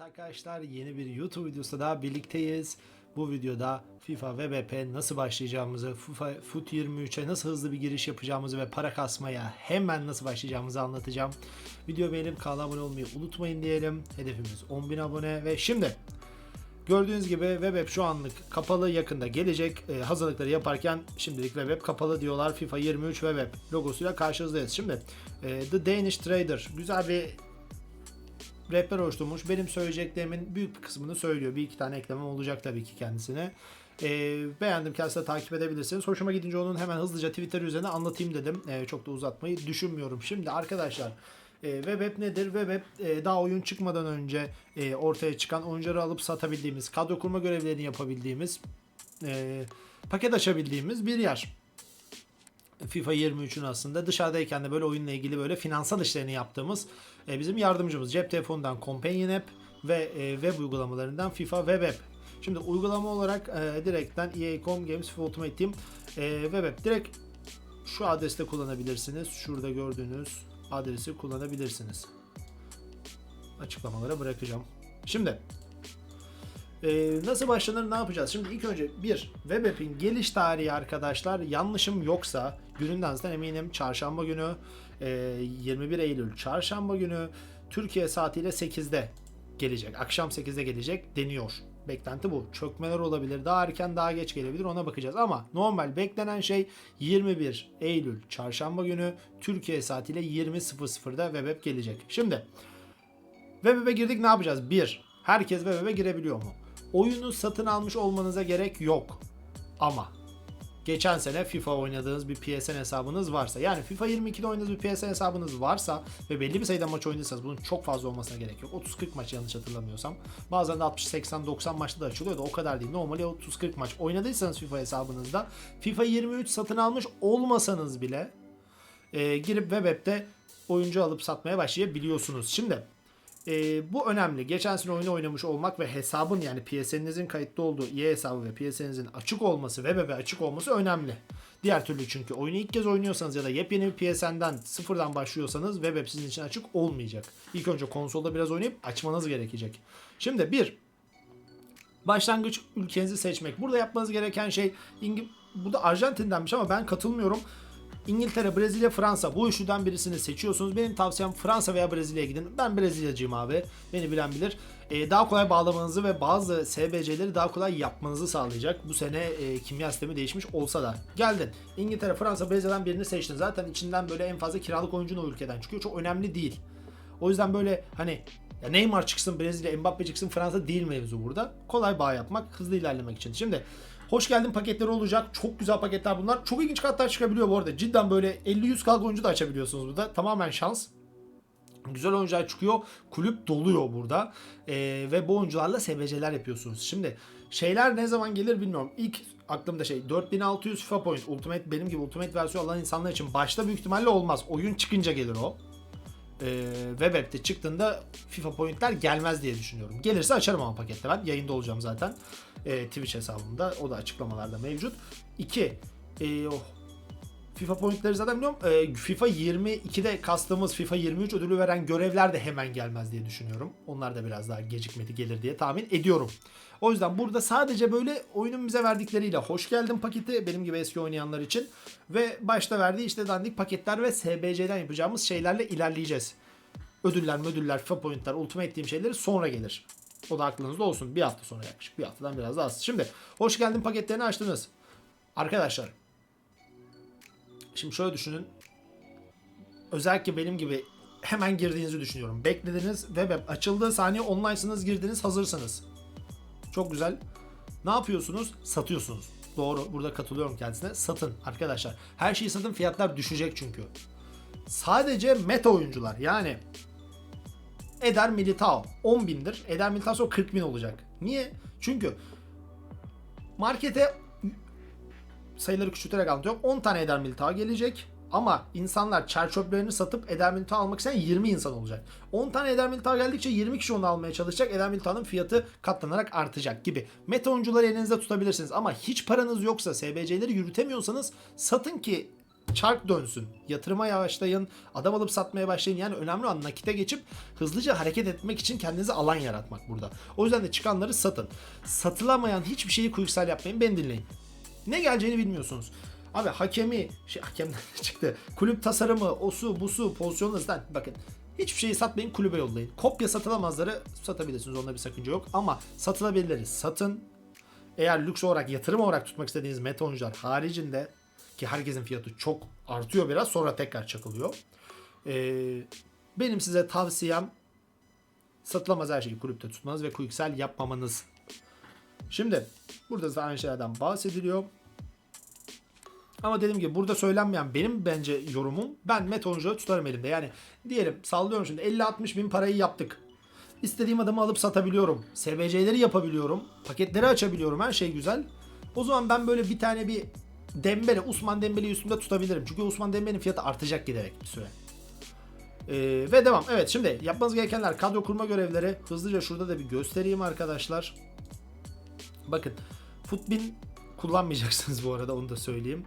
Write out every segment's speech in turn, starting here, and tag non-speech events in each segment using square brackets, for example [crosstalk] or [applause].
Evet arkadaşlar yeni bir YouTube videosu daha birlikteyiz. Bu videoda FIFA ve BP nasıl başlayacağımızı, FIFA Foot 23'e nasıl hızlı bir giriş yapacağımızı ve para kasmaya hemen nasıl başlayacağımızı anlatacağım. Video beğenip kanala abone olmayı unutmayın diyelim. Hedefimiz 10.000 abone ve şimdi Gördüğünüz gibi WebApp şu anlık kapalı yakında gelecek. Ee, hazırlıkları yaparken şimdilik WebApp kapalı diyorlar. FIFA 23 WebApp logosuyla karşınızdayız. Şimdi e, The Danish Trader güzel bir rehber oluşturmuş. Benim söyleyeceklerimin büyük bir kısmını söylüyor. Bir iki tane eklemem olacak tabii ki kendisine. Ee, beğendim kendisi de takip edebilirsiniz. Hoşuma gidince onun hemen hızlıca Twitter üzerine anlatayım dedim. Ee, çok da uzatmayı düşünmüyorum. Şimdi arkadaşlar e, WebApp nedir? WebApp e, daha oyun çıkmadan önce e, ortaya çıkan oyuncuları alıp satabildiğimiz, kadro kurma görevlerini yapabildiğimiz, e, paket açabildiğimiz bir yer. FIFA 23'ün aslında dışarıdayken de böyle oyunla ilgili böyle finansal işlerini yaptığımız e, bizim yardımcımız cep telefonundan Companion App ve e, web uygulamalarından FIFA Web App. Şimdi uygulama olarak e, direkten EA.com Games FIFA Ultimate Team e, Web App direkt şu adreste kullanabilirsiniz. Şurada gördüğünüz adresi kullanabilirsiniz. Açıklamalara bırakacağım. Şimdi ee, nasıl başlanır ne yapacağız? Şimdi ilk önce bir web app'in geliş tarihi arkadaşlar yanlışım yoksa gününden zaten eminim çarşamba günü e, 21 Eylül çarşamba günü Türkiye saatiyle 8'de gelecek. Akşam 8'de gelecek deniyor. Beklenti bu. Çökmeler olabilir. Daha erken daha geç gelebilir ona bakacağız. Ama normal beklenen şey 21 Eylül çarşamba günü Türkiye saatiyle 20.00'da web app gelecek. Şimdi Web app'e girdik ne yapacağız? 1. Herkes web app'e girebiliyor mu? Oyunu satın almış olmanıza gerek yok. Ama geçen sene FIFA oynadığınız bir PSN hesabınız varsa yani FIFA 22'de oynadığınız bir PSN hesabınız varsa ve belli bir sayıda maç oynadıysanız bunun çok fazla olmasına gerek yok. 30-40 maç yanlış hatırlamıyorsam. Bazen de 60-80-90 maçta da açılıyor da o kadar değil. Normali 30-40 maç oynadıysanız FIFA hesabınızda FIFA 23 satın almış olmasanız bile e, girip web app'te oyuncu alıp satmaya başlayabiliyorsunuz. Şimdi e, bu önemli. Geçen sene oyunu oynamış olmak ve hesabın yani PSN'inizin kayıtlı olduğu EA hesabı ve PSN'inizin açık olması, web açık olması önemli. Diğer türlü çünkü oyunu ilk kez oynuyorsanız ya da yepyeni bir PSN'den sıfırdan başlıyorsanız web app sizin için açık olmayacak. İlk önce konsolda biraz oynayıp açmanız gerekecek. Şimdi bir, başlangıç ülkenizi seçmek. Burada yapmanız gereken şey İngi- burada Arjantin'denmiş ama ben katılmıyorum. İngiltere, Brezilya, Fransa bu üçlüden birisini seçiyorsunuz. Benim tavsiyem Fransa veya Brezilya'ya gidin. Ben Brezilyacıyım abi. Beni bilen bilir. Ee, daha kolay bağlamanızı ve bazı SBC'leri daha kolay yapmanızı sağlayacak. Bu sene e, kimya sistemi değişmiş olsa da. Geldin. İngiltere, Fransa, Brezilya'dan birini seçtin. Zaten içinden böyle en fazla kiralık oyuncun o ülkeden çıkıyor. Çok önemli değil. O yüzden böyle hani ya Neymar çıksın, Brezilya, Mbappe çıksın, Fransa değil mevzu burada. Kolay bağ yapmak, hızlı ilerlemek için. Şimdi hoş geldin paketleri olacak. Çok güzel paketler bunlar. Çok ilginç kartlar çıkabiliyor bu arada. Cidden böyle 50-100 kalk oyuncu da açabiliyorsunuz burada. Tamamen şans. Güzel oyuncular çıkıyor. Kulüp doluyor burada. Ee, ve bu oyuncularla SBC'ler yapıyorsunuz. Şimdi şeyler ne zaman gelir bilmiyorum. İlk aklımda şey 4600 FIFA point. Ultimate benim gibi Ultimate versiyon alan insanlar için başta büyük ihtimalle olmaz. Oyun çıkınca gelir o e, web app'te çıktığında FIFA pointler gelmez diye düşünüyorum. Gelirse açarım ama pakette ben. Yayında olacağım zaten. E, Twitch hesabımda. O da açıklamalarda mevcut. 2. E, oh. FIFA pointleri zaten biliyorum. E, FIFA 22'de kastığımız FIFA 23 ödülü veren görevler de hemen gelmez diye düşünüyorum. Onlar da biraz daha gecikmedi gelir diye tahmin ediyorum. O yüzden burada sadece böyle oyunun bize verdikleriyle hoş geldin paketi benim gibi eski oynayanlar için ve başta verdiği işte dandik paketler ve SBC'den yapacağımız şeylerle ilerleyeceğiz. Ödüller, ödüller, FIFA pointler, ultimate ettiğim şeyleri sonra gelir. O da aklınızda olsun. Bir hafta sonra yaklaşık. Bir haftadan biraz daha az. Şimdi hoş geldin paketlerini açtınız. Arkadaşlar Şimdi şöyle düşünün. Özellikle benim gibi hemen girdiğinizi düşünüyorum. Beklediniz, web app açıldığı saniye online'sınız, girdiniz, hazırsınız. Çok güzel. Ne yapıyorsunuz? Satıyorsunuz. Doğru. Burada katılıyorum kendisine. Satın arkadaşlar. Her şeyi satın. Fiyatlar düşecek çünkü. Sadece meta oyuncular yani Eder Militao 10 bindir. Eder Militao sonra 40 bin olacak. Niye? Çünkü markete sayıları küçülterek anlatıyorum. 10 tane Eder Militao gelecek. Ama insanlar çer çöplerini satıp Eder Militao almak isteyen 20 insan olacak. 10 tane Eder Militao geldikçe 20 kişi onu almaya çalışacak. Eder Militao'nun fiyatı katlanarak artacak gibi. Meta oyuncuları elinizde tutabilirsiniz. Ama hiç paranız yoksa SBC'leri yürütemiyorsanız satın ki çark dönsün. Yatırıma yavaşlayın, adam alıp satmaya başlayın. Yani önemli olan nakite geçip hızlıca hareket etmek için kendinize alan yaratmak burada. O yüzden de çıkanları satın. Satılamayan hiçbir şeyi quicksell yapmayın. Beni dinleyin. Ne geleceğini bilmiyorsunuz. Abi hakemi, şey hakemden [laughs] çıktı. Kulüp tasarımı, osu, busu, pozisyonu zaten bakın. Hiçbir şeyi satmayın kulübe yollayın. Kopya satılamazları satabilirsiniz onda bir sakınca yok. Ama satılabilirleri satın. Eğer lüks olarak yatırım olarak tutmak istediğiniz meta oyuncular haricinde ki herkesin fiyatı çok artıyor biraz sonra tekrar çakılıyor. Ee, benim size tavsiyem satılamaz her şeyi kulüpte tutmanız ve quicksell yapmamanız. Şimdi burada da aynı şeylerden bahsediliyor. Ama dediğim gibi burada söylenmeyen benim bence yorumum ben oyuncuları tutarım elimde. Yani diyelim sallıyorum şimdi 50-60 bin parayı yaptık. İstediğim adamı alıp satabiliyorum. SBC'leri yapabiliyorum. Paketleri açabiliyorum. Her şey güzel. O zaman ben böyle bir tane bir Dembele, Usman Dembele'yi üstümde tutabilirim. Çünkü Usman Dembele'nin fiyatı artacak giderek bir süre. Ee, ve devam. Evet şimdi yapmanız gerekenler kadro kurma görevleri. Hızlıca şurada da bir göstereyim arkadaşlar. Bakın Footbin kullanmayacaksınız bu arada onu da söyleyeyim.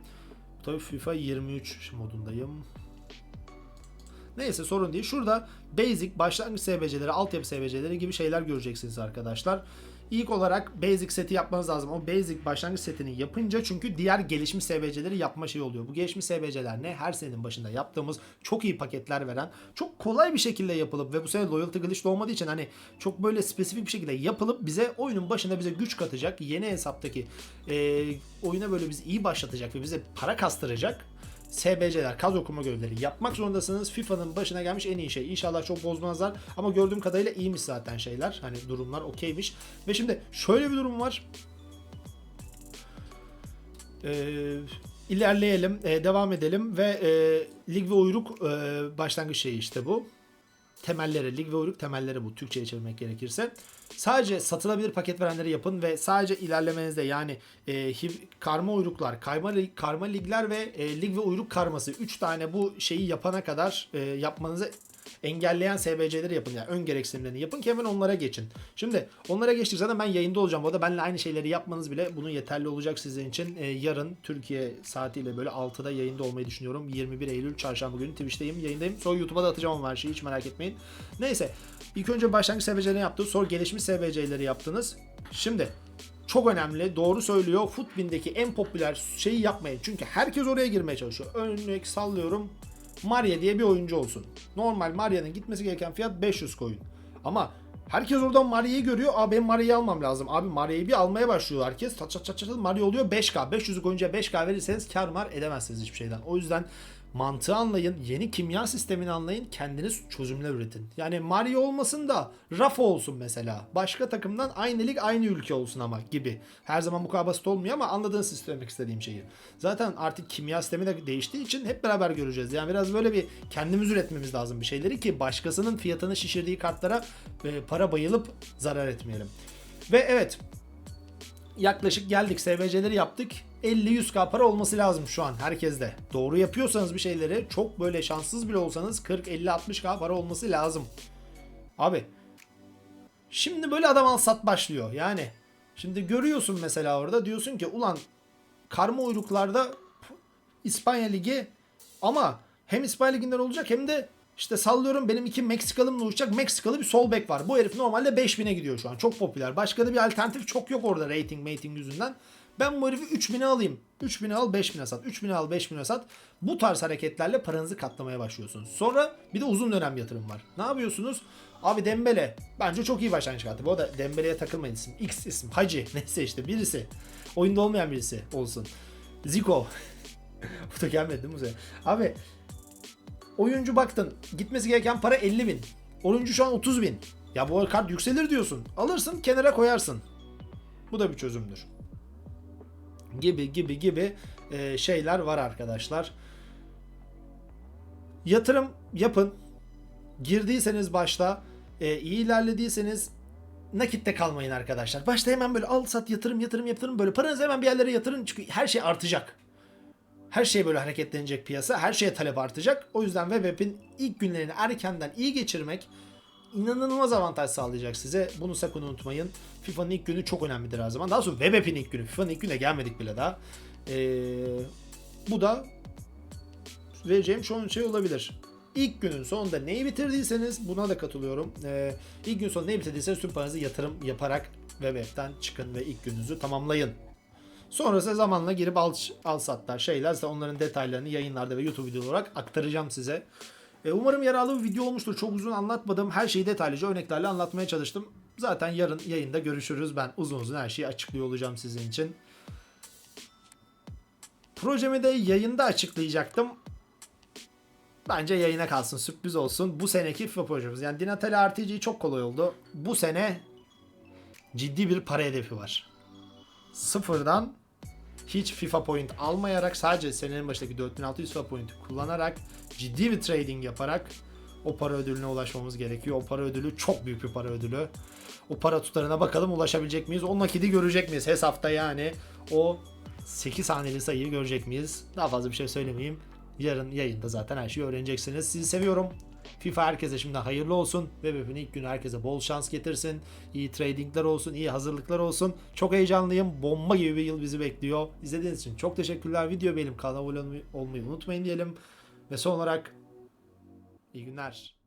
Tabii FIFA 23 modundayım. Neyse sorun değil. Şurada basic başlangıç SBC'leri, altyapı SBC'leri gibi şeyler göreceksiniz arkadaşlar. İlk olarak basic seti yapmanız lazım. O basic başlangıç setini yapınca çünkü diğer gelişmiş SBC'leri yapma şey oluyor. Bu gelişmiş SBC'ler ne? Her senenin başında yaptığımız çok iyi paketler veren, çok kolay bir şekilde yapılıp ve bu sene loyalty glitch olmadığı için hani çok böyle spesifik bir şekilde yapılıp bize oyunun başında bize güç katacak. Yeni hesaptaki e, oyuna böyle bizi iyi başlatacak ve bize para kastıracak. SBC'ler, kadro kurma görevleri yapmak zorundasınız. FIFA'nın başına gelmiş en iyi şey. İnşallah çok bozmazlar ama gördüğüm kadarıyla iyiymiş zaten şeyler. Hani durumlar okeymiş. Ve şimdi şöyle bir durum var. Ee, ilerleyelim, e, devam edelim ve e, lig ve uyruk e, başlangıç şeyi işte bu. Temelleri, lig ve uyruk temelleri bu. Türkçe'ye çevirmek gerekirse. Sadece satılabilir paket verenleri yapın ve sadece ilerlemenizde yani e, karma uyruklar, karma, lig- karma ligler ve e, lig ve uyruk karması 3 tane bu şeyi yapana kadar e, yapmanızı engelleyen SBC'leri yapın. Yani ön gereksinimlerini yapın ki hemen onlara geçin. Şimdi onlara geçtik zaten ben yayında olacağım. Bu arada benimle aynı şeyleri yapmanız bile bunun yeterli olacak sizin için. E, yarın Türkiye saatiyle böyle 6'da yayında olmayı düşünüyorum. 21 Eylül çarşamba günü Twitch'teyim, yayındayım. Sonra YouTube'a da atacağım ama her şeyi hiç merak etmeyin. Neyse. ilk önce başlangıç SBC'leri yaptınız. Sonra gelişmiş SBC'leri yaptınız. Şimdi çok önemli. Doğru söylüyor. Footbin'deki en popüler şeyi yapmayın. Çünkü herkes oraya girmeye çalışıyor. Örnek sallıyorum. Maria diye bir oyuncu olsun. Normal Maria'nın gitmesi gereken fiyat 500 koyun. Ama herkes oradan Maria'yı görüyor. Abi ben Maria'yı almam lazım. Abi Maria'yı bir almaya başlıyor herkes. Çat çat çat çat Maria oluyor 5K. 500'lük oyuncuya 5K verirseniz kar mar edemezsiniz hiçbir şeyden. O yüzden mantığı anlayın, yeni kimya sistemini anlayın, kendiniz çözümler üretin. Yani Mario olmasın da Rafa olsun mesela. Başka takımdan aynı lig aynı ülke olsun ama gibi. Her zaman bu kadar basit olmuyor ama anladığınız söylemek istediğim şeyi. Zaten artık kimya sistemi de değiştiği için hep beraber göreceğiz. Yani biraz böyle bir kendimiz üretmemiz lazım bir şeyleri ki başkasının fiyatını şişirdiği kartlara e, para bayılıp zarar etmeyelim. Ve evet yaklaşık geldik. SVC'leri yaptık. 50-100k para olması lazım şu an herkeste. Doğru yapıyorsanız bir şeyleri çok böyle şanssız bile olsanız 40-50-60k para olması lazım. Abi şimdi böyle adam al sat başlıyor. Yani şimdi görüyorsun mesela orada diyorsun ki ulan karma uyruklarda İspanya Ligi ama hem İspanya Ligi'nden olacak hem de işte sallıyorum benim iki Meksikalımla uçacak Meksikalı bir sol bek var. Bu herif normalde 5000'e gidiyor şu an. Çok popüler. Başka da bir alternatif çok yok orada rating mating yüzünden. Ben bu herifi 3000'e alayım. 3000'e al 5000'e sat. 3000'e al 5000'e sat. Bu tarz hareketlerle paranızı katlamaya başlıyorsunuz. Sonra bir de uzun dönem yatırım var. Ne yapıyorsunuz? Abi Dembele bence çok iyi başlangıç kartı. Bu arada Dembele'ye takılmayın isim. X isim. Hacı. [laughs] Neyse işte birisi. Oyunda olmayan birisi olsun. Zico. [laughs] bu da gelmedi değil mi bu sefer? Abi oyuncu baktın gitmesi gereken para 50 bin. Oyuncu şu an 30 bin. Ya bu kart yükselir diyorsun. Alırsın kenara koyarsın. Bu da bir çözümdür. Gibi gibi gibi e, şeyler var arkadaşlar. Yatırım yapın. Girdiyseniz başta e, iyi ilerlediyseniz nakitte kalmayın arkadaşlar. Başta hemen böyle al sat yatırım yatırım yatırım böyle paranızı hemen bir yerlere yatırın çünkü her şey artacak. Her şey böyle hareketlenecek piyasa. Her şeye talep artacak. O yüzden WebApp'in ilk günlerini erkenden iyi geçirmek inanılmaz avantaj sağlayacak size. Bunu sakın unutmayın. FIFA'nın ilk günü çok önemlidir her zaman. Daha sonra WebApp'in ilk günü. FIFA'nın ilk gününe gelmedik bile daha. Ee, bu da vereceğim şu şey olabilir. İlk günün sonunda neyi bitirdiyseniz buna da katılıyorum. Ee, ilk gün sonunda neyi bitirdiyseniz tüm paranızı yatırım yaparak web çıkın ve ilk gününüzü tamamlayın. Sonrası zamanla girip al, al satlar şeyler ise onların detaylarını yayınlarda ve YouTube video olarak aktaracağım size. E, umarım yararlı bir video olmuştur. Çok uzun anlatmadım. Her şeyi detaylıca örneklerle anlatmaya çalıştım. Zaten yarın yayında görüşürüz. Ben uzun uzun her şeyi açıklıyor olacağım sizin için. Projemi de yayında açıklayacaktım. Bence yayına kalsın sürpriz olsun. Bu seneki FIFA projemiz. Yani Dinatale RTG çok kolay oldu. Bu sene ciddi bir para hedefi var. Sıfırdan hiç FIFA point almayarak sadece senenin başındaki 4600 FIFA pointi kullanarak ciddi bir trading yaparak o para ödülüne ulaşmamız gerekiyor. O para ödülü çok büyük bir para ödülü. O para tutarına bakalım ulaşabilecek miyiz? O nakidi görecek miyiz hesapta yani? O 8 haneli sayıyı görecek miyiz? Daha fazla bir şey söylemeyeyim. Yarın yayında zaten her şeyi öğreneceksiniz. Sizi seviyorum. FIFA herkese şimdi hayırlı olsun. WebApp'in ilk günü herkese bol şans getirsin. İyi tradingler olsun, iyi hazırlıklar olsun. Çok heyecanlıyım. Bomba gibi bir yıl bizi bekliyor. İzlediğiniz için çok teşekkürler. Video benim kanala abone olmayı unutmayın diyelim. Ve son olarak iyi günler.